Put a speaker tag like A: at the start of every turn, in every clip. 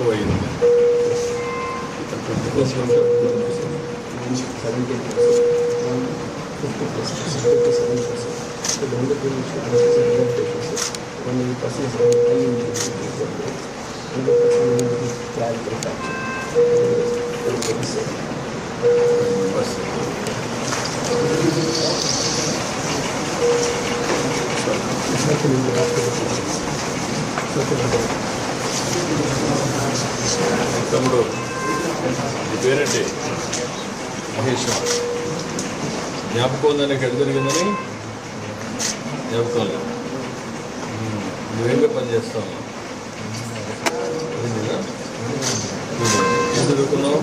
A: coisa. Thank
B: you. తమ్ముడు నీ పేరేంటి? మహేష్. జ్ఞాపకం ఉందని ఎక్కడ జరిగిందని? జ్ఞాపకం లేదు. నువ్వేంగా పని చేస్తావు? ఏం చదువుకున్నావు?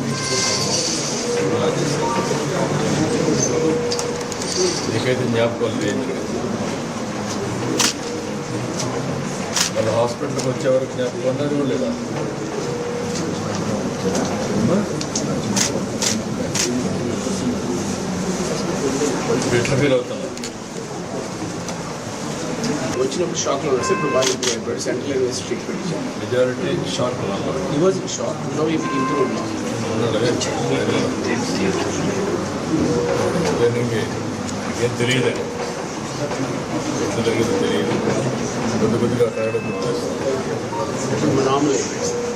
B: నీకైతే జ్ఞాపకం లేదు. ఏం హాస్పిటల్కి వచ్చే వరకు జ్ఞాపకం ఉన్నది కూడా లేదా?
A: వచ్చినప్పుడు షాక్లో వస్తే ఇప్పుడు బాగా ఇంప్రూవ్ అయిపోయాడు సెంట్రల్ వేసి ట్రీట్మెంట్ ఇచ్చాను
B: మెజారిటీ షార్ట్ నంబర్
A: ఈ was shock no if improve no
B: ఏం తెలియదు ఎంత జరిగిందో తెలియదు కొద్ది కొద్దిగా కరగడం గుర్తొస్తుంది
A: ఇప్పుడు నార్మల్ అయిపోయింది